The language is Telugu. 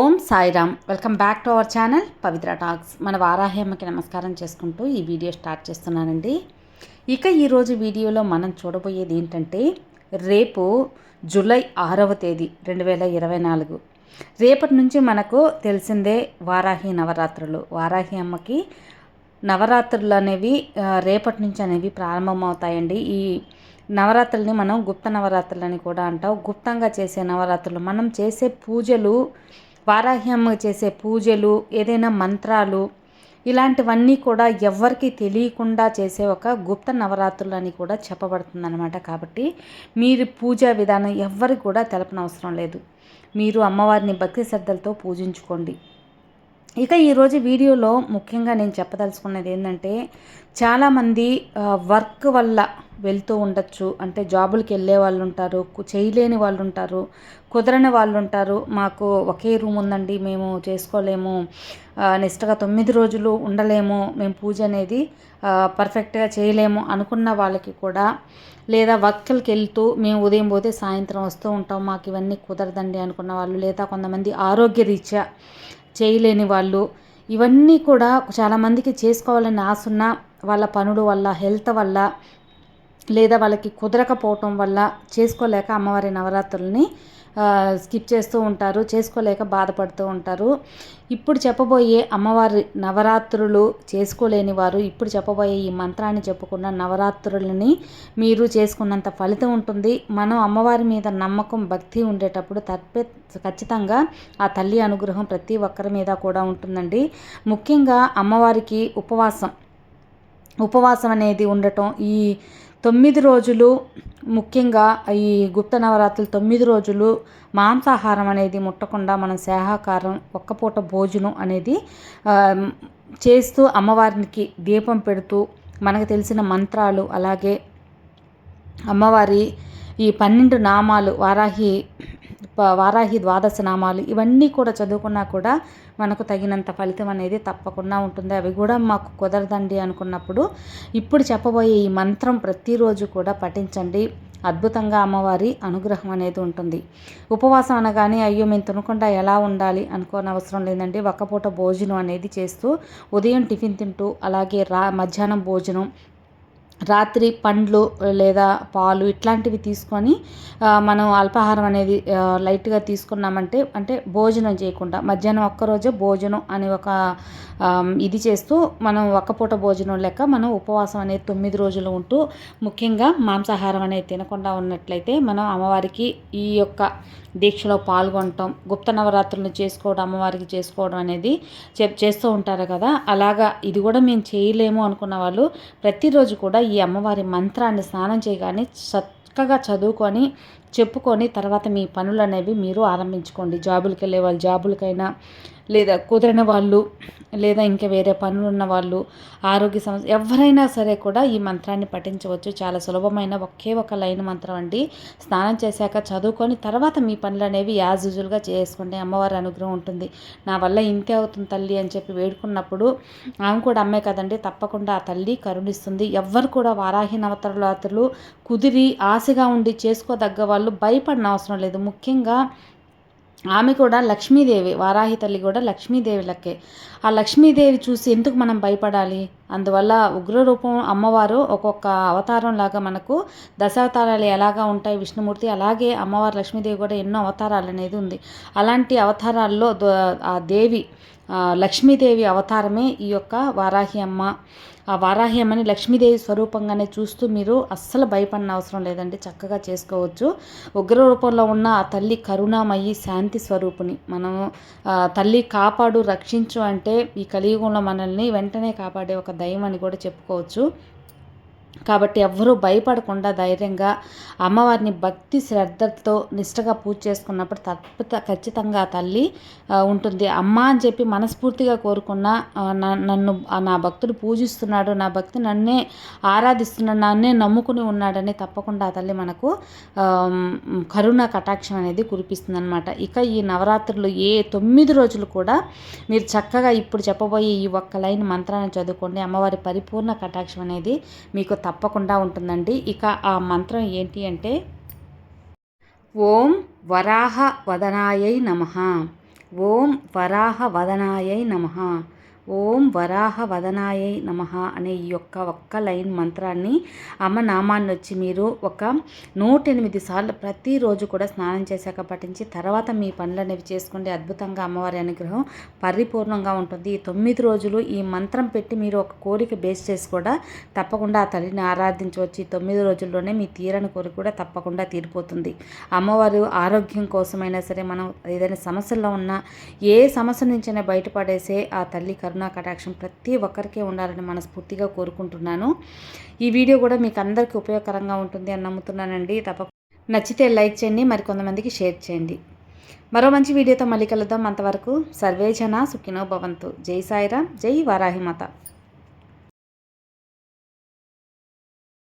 Om Sairam. Welcome back to our channel Pavitra talks. మన వారాహేమకి నమస్కారం చేసుకుంటూ ఈ వీడియో స్టార్ట్ చేస్తున్నానండి. ఇక ఈరోజు వీడియోలో మనం చూడబోయేది ఏంటంటే రేపు జూలై ఆరవ తేదీ రెండు వేల ఇరవై నాలుగు. రేపటి నుంచి మనకు తెలిసిందే వారాహి నవరాత్రులు. వారాహి అమ్మకి నవరాత్రులు అనేవి రేపటి నుంచి అనేవి ప్రారంభమవుతాయండి. ఈ నవరాత్రుల్ని మనం గుప్త నవరాత్రులు అని కూడా అంటాం. గుప్తంగా చేసే నవరాత్రులు మనం చేసే పూజలు వారాహ్యమ్మ చేసే పూజలు ఏదైనా మంత్రాలు ఇలాంటివన్నీ కూడా ఎవరికి తెలియకుండా చేసే ఒక గుప్త నవరాత్రులు అని కూడా చెప్పబడుతుందన్నమాట. కాబట్టి మీరు పూజా విధానం ఎవ్వరికి కూడా తెలపనవసరం లేదు. మీరు అమ్మవారిని భక్తి శ్రద్ధలతో పూజించుకోండి. ఇక ఈరోజు వీడియోలో ముఖ్యంగా నేను చెప్పదలుచుకున్నది ఏంటంటే చాలామంది వర్క్ వల్ల వెళ్తూ ఉండొచ్చు. అంటే జాబులకి వెళ్ళే వాళ్ళు ఉంటారు చేయలేని వాళ్ళు ఉంటారు కుదరని వాళ్ళు ఉంటారు. మాకు ఒకే రూమ్ ఉందండి మేము చేసుకోలేము. నెక్స్ట్గా తొమ్మిది రోజులు ఉండలేము. మేము పూజ అనేది పర్ఫెక్ట్గా చేయలేము అనుకున్న వాళ్ళకి కూడా లేదా వర్క్లకి వెళ్తూ మేము ఉదయం పోతే సాయంత్రం వస్తూ ఉంటాం మాకు ఇవన్నీ కుదరదండి అనుకున్న వాళ్ళు లేదా కొంతమంది ఆరోగ్య రీత్యా చేయలేని వాళ్ళు. ఇవన్నీ కూడా చాలామందికి చేసుకోవాలని ఆశ ఉన్న వాళ్ళ పనుల వల్ల హెల్త్ వల్ల లేదా వాళ్ళకి కుదరకపోవటం వల్ల చేసుకోలేక అమ్మవారి నవరాత్రుల్ని స్కిప్ చేస్తూ ఉంటారు చేసుకోలేక బాధపడుతూ ఉంటారు. ఇప్పుడు చెప్పబోయే అమ్మవారి నవరాత్రులు చేసుకోలేని వారు ఇప్పుడు చెప్పబోయే ఈ మంత్రాన్ని చెప్పుకున్న నవరాత్రులని మీరు చేసుకున్నంత ఫలితం ఉంటుంది. మనం అమ్మవారి మీద నమ్మకం భక్తి ఉండేటప్పుడు తప్పే ఖచ్చితంగా ఆ తల్లి అనుగ్రహం ప్రతి ఒక్కరి మీద కూడా ఉంటుందండి. ముఖ్యంగా అమ్మవారికి ఉపవాసం ఉపవాసం అనేది ఉండటం ఈ తొమ్మిది రోజులు ముఖ్యంగా ఈ గుప్త నవరాత్రులు తొమ్మిది రోజులు మాంసాహారం అనేది ముట్టకుండా మనం శాహాకారం ఒక్కపూట భోజనం అనేది చేస్తూ అమ్మవారికి దీపం పెడుతూ మనకు తెలిసిన మంత్రాలు అలాగే అమ్మవారి ఈ పన్నెండు నామాలు వారాహి వారాహి ద్వాదశ నామాలు ఇవన్నీ కూడా చదువుకున్నా కూడా మనకు తగినంత ఫలితం అనేది తప్పకుండా ఉంటుంది. అవి కూడా మాకు కుదరదండి అనుకున్నప్పుడు. ఇప్పుడు చెప్పబోయే ఈ మంత్రం ప్రతిరోజు కూడా పఠించండి. అద్భుతంగా అమ్మవారి అనుగ్రహం అనేది ఉంటుంది. ఉపవాసం అనగానే అయ్యో మేము తినకుండా ఎలా ఉండాలి అనుకోని అవసరం లేదండి. ఒక్కపూట భోజనం అనేది చేస్తూ ఉదయం టిఫిన్ తింటూ అలాగే రా మధ్యాహ్నం భోజనం రాత్రి పండ్లు లేదా పాలు ఇట్లాంటివి తీసుకొని మనం అల్పాహారం అనేది లైట్గా తీసుకున్నామంటే అంటే భోజనం చేయకుండా మధ్యాహ్నం ఒక్కరోజే భోజనం అని ఒక ఇది చేస్తూ మనం ఒక్కపూట భోజనం లెక్క మనం ఉపవాసం అనేది తొమ్మిది రోజులు ఉంటూ ముఖ్యంగా మాంసాహారం అనేది తినకుండా ఉన్నట్లయితే మనం అమ్మవారికి ఈ యొక్క దీక్షలో పాల్గొనటం గుప్త నవరాత్రులను చేసుకోవడం అమ్మవారికి చేసుకోవడం అనేది చెప్ చేస్తూ ఉంటారు కదా. అలాగా ఇది కూడా మేము చేయలేము అనుకున్న వాళ్ళు ప్రతిరోజు కూడా ఈ అమ్మవారి మంత్రాన్ని స్నానం చేయగానే చక్కగా చదువుకొని చెప్పుకొని తర్వాత మీ పనులు అనేవి మీరు ఆరంభించుకోండి. జాబులకి వెళ్ళే వాళ్ళు జాబులకైనా లేదా కుదిరిన వాళ్ళు లేదా ఇంకా వేరే పనులు ఉన్న వాళ్ళు ఆరోగ్య సమస్య ఎవరైనా సరే కూడా ఈ మంత్రాన్ని పఠించవచ్చు. చాలా సులభమైన ఒకే ఒక లైన్ మంత్రం అండి. స్నానం చేశాక చదువుకొని తర్వాత మీ పనులు అనేవి యాజ్ యూజువల్గా చేసుకుంటే అమ్మవారి అనుగ్రహం ఉంటుంది. నా వల్ల ఇంతే అవుతుంది తల్లి అని చెప్పి వేడుకున్నప్పుడు ఆమె కూడా అమ్మే కదండి తప్పకుండా ఆ తల్లి కరుణిస్తుంది. ఎవ్వరు కూడా వారాహి నవతరాత్రులు కుదిరి ఆశగా ఉండి చేసుకోదగ్గ వాళ్ళు భయపడిన అవసరం లేదు. ముఖ్యంగా ఆమె కూడా లక్ష్మీదేవి వారాహి తల్లి కూడా లక్ష్మీదేవి లెక్కే. ఆ లక్ష్మీదేవి చూసి ఎందుకు మనం భయపడాలి? అందువల్ల ఉగ్రరూపం అమ్మవారు ఒక్కొక్క అవతారం లాగా మనకు దశావతారాలు ఎలాగా ఉంటాయి విష్ణుమూర్తి అలాగే అమ్మవారు లక్ష్మీదేవి కూడా ఎన్నో అవతారాలు అనేది ఉంది. అలాంటి అవతారాల్లో ఆ దేవి లక్ష్మీదేవి అవతారమే ఈ యొక్క వారాహి అమ్మ. ఆ వారాహ్యమని లక్ష్మీదేవి స్వరూపంగానే చూస్తూ మీరు అస్సలు భయపడిన అవసరం లేదండి. చక్కగా చేసుకోవచ్చు. ఉగ్ర రూపంలో ఉన్న ఆ తల్లి కరుణామయ్యి శాంతి స్వరూపుని. మనము తల్లి కాపాడు రక్షించు అంటే ఈ కలియుగంలో మనల్ని వెంటనే కాపాడే ఒక దైవం అని కూడా చెప్పుకోవచ్చు. కాబట్టి ఎవ్వరూ భయపడకుండా ధైర్యంగా అమ్మవారిని భక్తి శ్రద్ధతో నిష్టగా పూజ చేసుకున్నప్పుడు తప్ప ఖచ్చితంగా తల్లి ఉంటుంది. అమ్మ అని చెప్పి మనస్ఫూర్తిగా కోరుకున్న నన్ను నా భక్తుడు పూజిస్తున్నాడు నా భక్తి నన్నే ఆరాధిస్తున్నాడు నన్నే నమ్ముకుని ఉన్నాడని తప్పకుండా ఆ తల్లి మనకు కరుణ కటాక్షం అనేది కురిపిస్తుంది అనమాట ఇక ఈ నవరాత్రులు ఏ తొమ్మిది రోజులు కూడా మీరు చక్కగా ఇప్పుడు చెప్పబోయే ఈ ఒక్క లైన్ మంత్రాన్ని చదువుకోండి. అమ్మవారి పరిపూర్ణ కటాక్షం అనేది మీకు తప్ప తప్పకుండా ఉంటుందండి. ఇక ఆ మంత్రం ఏంటి అంటే ఓం వరాహ వదనాయై నమ. ఓం వరాహ వదనాయై నమ. ఓం వరాహ వదనాయై నమ అనే ఈ యొక్క ఒక్క లైన్ మంత్రాన్ని అమ్మ నామాన్ని వచ్చి మీరు ఒక నూట ఎనిమిది సార్లు ప్రతిరోజు కూడా స్నానం చేశాక పఠించి తర్వాత మీ పనులు అనేవి చేసుకుంటే అద్భుతంగా అమ్మవారి అనుగ్రహం పరిపూర్ణంగా ఉంటుంది. ఈ తొమ్మిది రోజులు ఈ మంత్రం పెట్టి మీరు ఒక కోరిక బేస్ చేసి కూడా తప్పకుండా ఆ తల్లిని ఆరాధించవచ్చు. ఈ తొమ్మిది రోజుల్లోనే మీ తీరని కోరిక కూడా తప్పకుండా తీరిపోతుంది. అమ్మవారు ఆరోగ్యం కోసమైనా సరే మనం ఏదైనా సమస్యల్లో ఉన్నా ఏ సమస్య నుంచైనా బయటపడేసే ఆ తల్లి కర్మ కరుణా కటాక్షం ప్రతి ఒక్కరికే ఉండాలని మనస్ఫూర్తిగా కోరుకుంటున్నాను. ఈ వీడియో కూడా మీకు అందరికీ ఉపయోగకరంగా ఉంటుంది అని నమ్ముతున్నానండి. తప్ప నచ్చితే లైక్ చేయండి మరి కొంతమందికి షేర్ చేయండి. మరో మంచి వీడియోతో మళ్ళీ కలుద్దాం. అంతవరకు సర్వేజన సుఖినో భవంతు. జై సాయిరామ్ జై వారాహిమాత.